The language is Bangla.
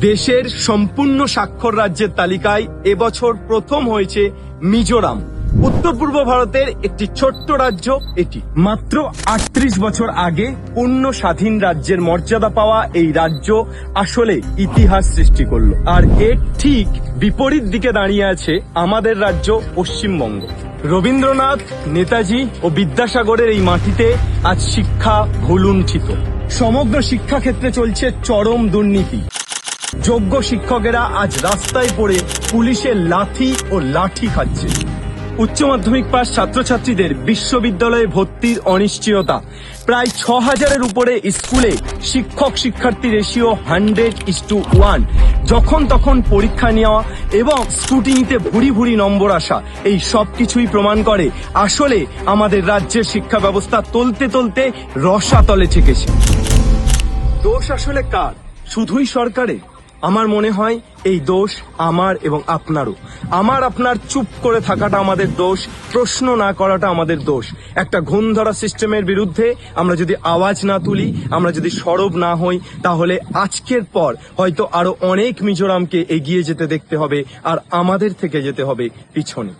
দেশের সম্পূর্ণ স্বাক্ষর রাজ্যের তালিকায় এবছর প্রথম হয়েছে মিজোরাম। উত্তর পূর্ব ভারতের একটি ছোট্ট রাজ্য এটি। মাত্র আটত্রিশ বছর আগে পূর্ণ স্বাধীন রাজ্যের মর্যাদা পাওয়া এই রাজ্য আসলে ইতিহাস সৃষ্টি করল। আর এর ঠিক বিপরীত দিকে দাঁড়িয়ে আছে আমাদের রাজ্য পশ্চিমবঙ্গ। রবীন্দ্রনাথ, নেতাজি ও বিদ্যাসাগরের এই মাটিতে আজ শিক্ষা ভুলুণ্ঠিত। সমগ্র শিক্ষাক্ষেত্রে চলছে চরম দুর্নীতি। যোগ্য শিক্ষকেরা আজ রাস্তায় পড়ে পুলিশের লাথি ও লাঠি খাচ্ছে। উচ্চ মাধ্যমিক পাস ছাত্রছাত্রীদের বিশ্ববিদ্যালয়ে ভর্তির অনিশ্চয়তা। প্রায় ছ হাজারের উপরে স্কুলে শিক্ষক শিক্ষার্থী ratio hundred is to one. যখন তখন পরীক্ষা নেওয়া এবং স্কুটিনিতে ভুরি ভুরি নম্বর আসা, এই সব কিছুই প্রমাণ করে আসলে আমাদের রাজ্যের শিক্ষা ব্যবস্থা তলতে তলতে রসাতলে ঠেকেছে। দোষ আসলে কার? শুধুই সরকারের? আমার মনে হয় এই দোষ আমার এবং আপনারও। আমার, আপনার চুপ করে থাকাটা আমাদের দোষ, প্রশ্ন না করাটা আমাদের দোষ। একটা ঘুম ধরা সিস্টেমের বিরুদ্ধে আমরা যদি আওয়াজ না তুলি, আমরা যদি সরব না হই, তাহলে আজকের পর হয়তো আরও অনেক মিজোরামকে এগিয়ে যেতে দেখতে হবে আর আমাদের থেকে যেতে হবে পিছনে।